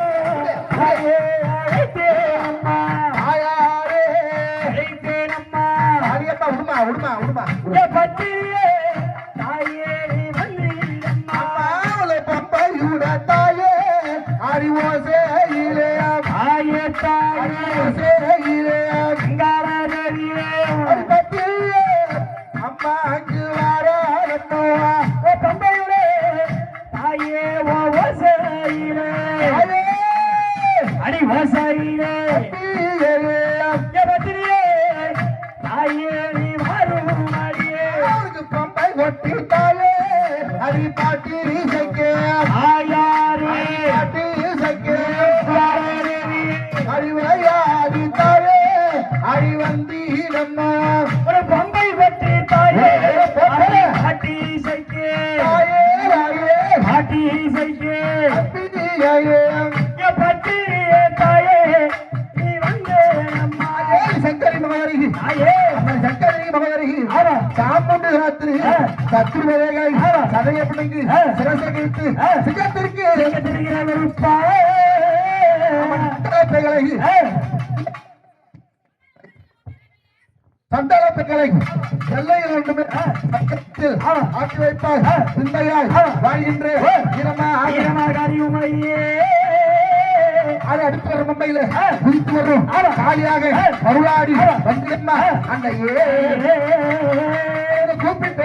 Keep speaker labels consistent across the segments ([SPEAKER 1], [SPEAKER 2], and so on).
[SPEAKER 1] Yeah. அம்மா
[SPEAKER 2] ஒரு பொம்பை வெற்றி தாயே பாட்டி சைக்கே தாயே
[SPEAKER 1] தாயே. பாட்டி சைக்கே
[SPEAKER 2] அப்பிதியாயே
[SPEAKER 1] ஏ பட்டியே தாயே நீ வந்தே அம்மா.
[SPEAKER 2] ஏ சங்கரி மகாரிகி.
[SPEAKER 1] தாயே.
[SPEAKER 2] சங்கரி மகாரிகி.
[SPEAKER 1] ஆனா
[SPEAKER 2] சாமுண்டு ராத்திரி சத்துரு
[SPEAKER 1] வேலைகள்
[SPEAKER 2] சதைய
[SPEAKER 1] பிள்ளைக்கு
[SPEAKER 2] சிரச கீழ்த்து சந்தானத்துக்களை எல்லையில் ஒன்றுமே பக்கத்தில் ஆக்கி
[SPEAKER 1] வைப்பாக
[SPEAKER 2] சிந்தையாய் வாழ்கின்றே. அது அடுத்து வரும் மும்பையில குதித்து வரும். காலியாக அருளாடி வந்தியம்மா கூப்பிட்டு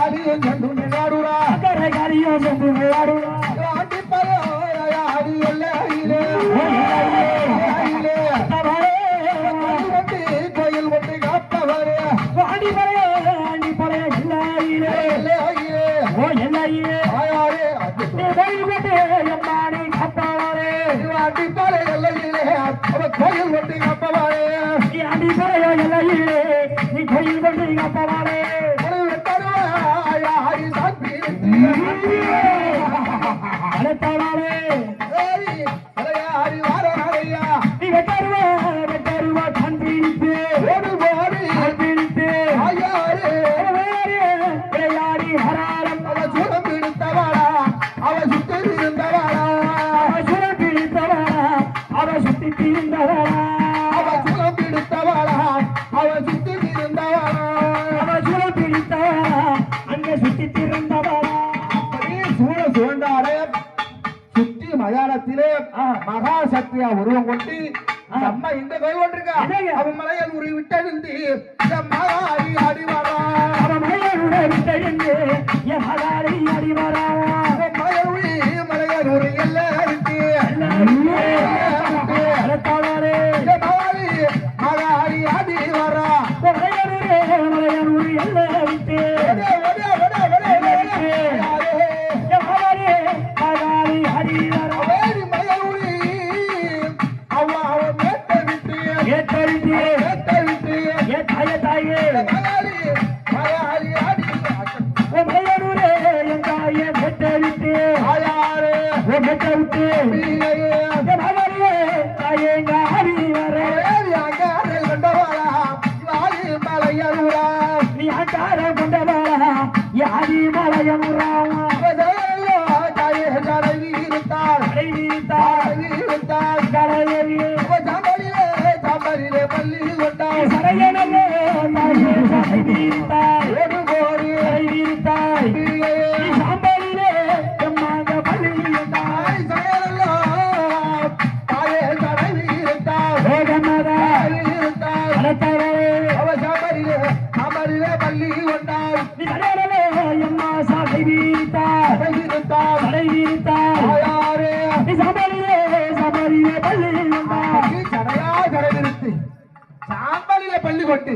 [SPEAKER 2] గాలియో జండు నిలాడురా
[SPEAKER 1] అక్కడ గాలియో
[SPEAKER 2] జండు
[SPEAKER 1] నిలాడురా கொண்டு அப்பவாரே நீ
[SPEAKER 2] அடி பெறைய எல்லையிலே
[SPEAKER 1] நீ கொண்டு
[SPEAKER 2] அப்பவாரே மலையாளத்திலே மகா சக்தியா உருவம் கொண்டு அம்மா இந்த கை
[SPEAKER 1] ஒன்றிருக்கா
[SPEAKER 2] அவன் மலையில் உருவிட்டது
[SPEAKER 1] மகாரியா هي کڙي تي هي کوي
[SPEAKER 2] تي هي تاي تايي ماياري
[SPEAKER 1] ماياري آدي سان او ميهڙو
[SPEAKER 2] ري يڠايه جٽي تي
[SPEAKER 1] تايار او
[SPEAKER 2] بچو تي
[SPEAKER 1] پيلي
[SPEAKER 2] சாம்பலிலே பள்ளி
[SPEAKER 1] சரையனவே எம்மா சாலை
[SPEAKER 2] ஜடவி இருந்தாள்
[SPEAKER 1] கடை வீழ்த்தாய்
[SPEAKER 2] ஆயாரே.
[SPEAKER 1] நீ சாம்பலிலே சாம்பலிலே பள்ளி இருந்தாய்
[SPEAKER 2] நீ ஜடையா ஜடவிருத்து சாம்பலிலே பள்ளி கொண்டு.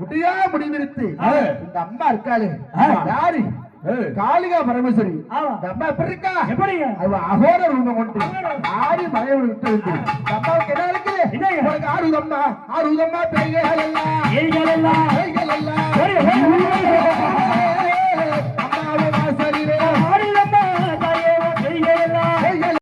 [SPEAKER 2] முடியா முடிவிருத்து
[SPEAKER 1] ஏய்.
[SPEAKER 2] இந்த அம்மா இருக்காளே.
[SPEAKER 1] ஏய்.
[SPEAKER 2] யாரு?
[SPEAKER 1] ஏய்.
[SPEAKER 2] காளிகா பரமேஸ்வரி. அம்மா எப்படி இருக்கா?
[SPEAKER 1] எப்படிங்க?
[SPEAKER 2] அவ அகோர ரூபம் கொண்டு. ஆடி மலை விட்டு அம்மாவுக்கு என்ன ஆறுதம்மா ஆறுதம்மா பெய்கள் எல்லாம்.
[SPEAKER 1] ஏய்களெல்லாம்